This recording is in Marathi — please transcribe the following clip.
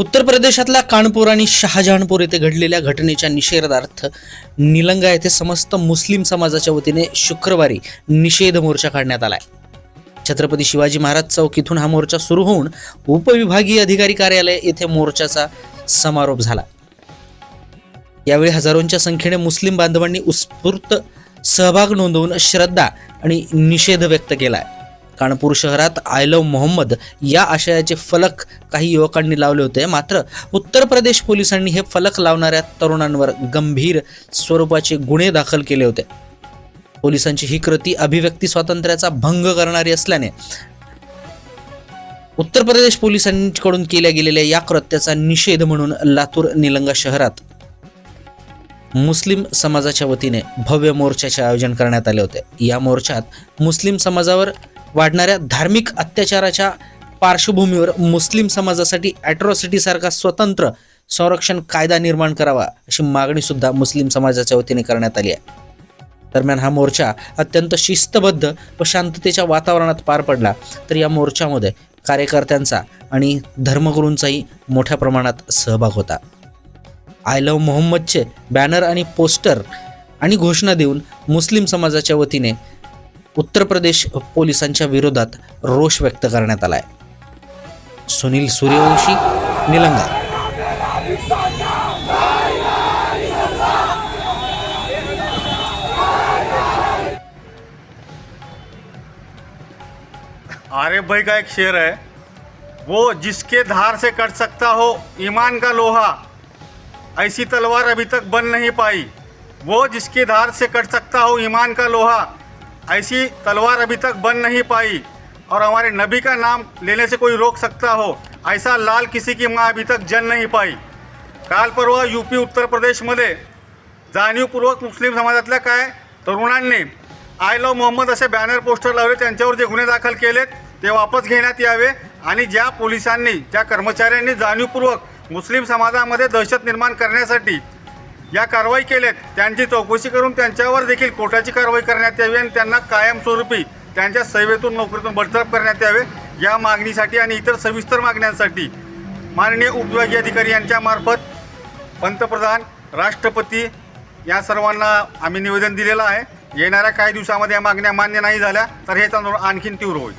उत्तर प्रदेशातल्या कानपूर आणि शहाजहानपूर येथे घडलेल्या घटनेच्या निषेधार्थ निलंगा येथे समस्त मुस्लिम समाजाच्या वतीने शुक्रवारी निषेध मोर्चा काढण्यात आलाय. छत्रपती शिवाजी महाराज चौक इथून हा मोर्चा सुरू होऊन उपविभागीय अधिकारी कार्यालय येथे मोर्चाचा समारोप झाला. यावेळी हजारोंच्या संख्येने मुस्लिम बांधवांनी उत्स्फूर्त सहभाग नोंदवून श्रद्धा आणि निषेध व्यक्त केलाय. कानपूर शहरात आय लव्ह मोहम्मद या आशयाचे फलक काही युवकांनी लावले होते. मात्र उत्तर प्रदेश पोलिसांनी हे फलक लावणाऱ्या तरुणांवर गंभीर स्वरूपाचे गुन्हे दाखल केले होते. पोलिसांची ही कृती अभिव्यक्ती स्वातंत्र्याचा भंग करणारी असल्याने उत्तर प्रदेश पोलिसांकडून केल्या गेलेल्या या कृत्याचा निषेध म्हणून लातूर निलंगा शहरात मुस्लिम समाजाच्या वतीने भव्य मोर्चाचे आयोजन करण्यात आले होते. या मोर्चात मुस्लिम समाजावर वाढणाऱ्या धार्मिक अत्याचाराच्या पार्श्वभूमीवर मुस्लिम समाजासाठी अॅट्रॉसिटीसारखा स्वतंत्र संरक्षण कायदा निर्माण करावा अशी मागणी सुद्धा मुस्लिम समाजाच्या वतीने करण्यात आली आहे. दरम्यान हा मोर्चा अत्यंत शिस्तबद्ध व शांततेच्या वातावरणात पार पडला तर या मोर्चामध्ये कार्यकर्त्यांचा आणि धर्मगुरूंचाही मोठ्या प्रमाणात सहभाग होता. आय लव्ह मोहम्मदचे बॅनर आणि पोस्टर आणि घोषणा देऊन मुस्लिम समाजाच्या वतीने उत्तर प्रदेश पोलिसांच्या विरोधात रोष व्यक्त करण्यात आलाय. सुनील सूर्यवंशी निलंगा. आरे भाई का एक शेर है। वो जिसके धार से कट सकता हो ईमान का लोहा ऐसी तलवार अभी तक बन नहीं पाई। वो जिसके धार से कट सकता हो ईमान का लोहा ऐसी तलवार अभी तक बन नहीं पाई। और हमारे नबी का नाम लेने से कोई रोक सकता हो ऐसा लाल किसी की माँ अभी तक जन नहीं पाई। काल परवा यूपी उत्तर प्रदेशमध्ये जाणीवपूर्वक मुस्लिम समाजातल्या काय तरुणांनी आय लव मोहम्मद असे बॅनर पोस्टर लावले त्यांच्यावर जे गुन्हे दाखल केलेत ते वापस घेण्यात यावे आणि ज्या पोलिसांनी ज्या कर्मचाऱ्यांनी जाणीवपूर्वक मुस्लिम समाजामध्ये दहशत निर्माण करण्यासाठी या कारवाई केल्यात त्यांची चौकशी करून त्यांच्यावर देखील कोर्टाची कारवाई करण्यात यावी आणि त्यांना कायमस्वरूपी त्यांच्या सेवेतून नोकरीतून बडतरफ करण्यात यावे या मागणीसाठी आणि इतर सविस्तर मागण्यांसाठी माननीय उपविभागीय अधिकारी यांच्यामार्फत पंतप्रधान राष्ट्रपती या सर्वांना आम्ही निवेदन दिलेलं आहे. येणाऱ्या काही दिवसामध्ये या मागण्या मान्य नाही झाल्या तर हेच आंदोलन आणखीन तीव्र होईल.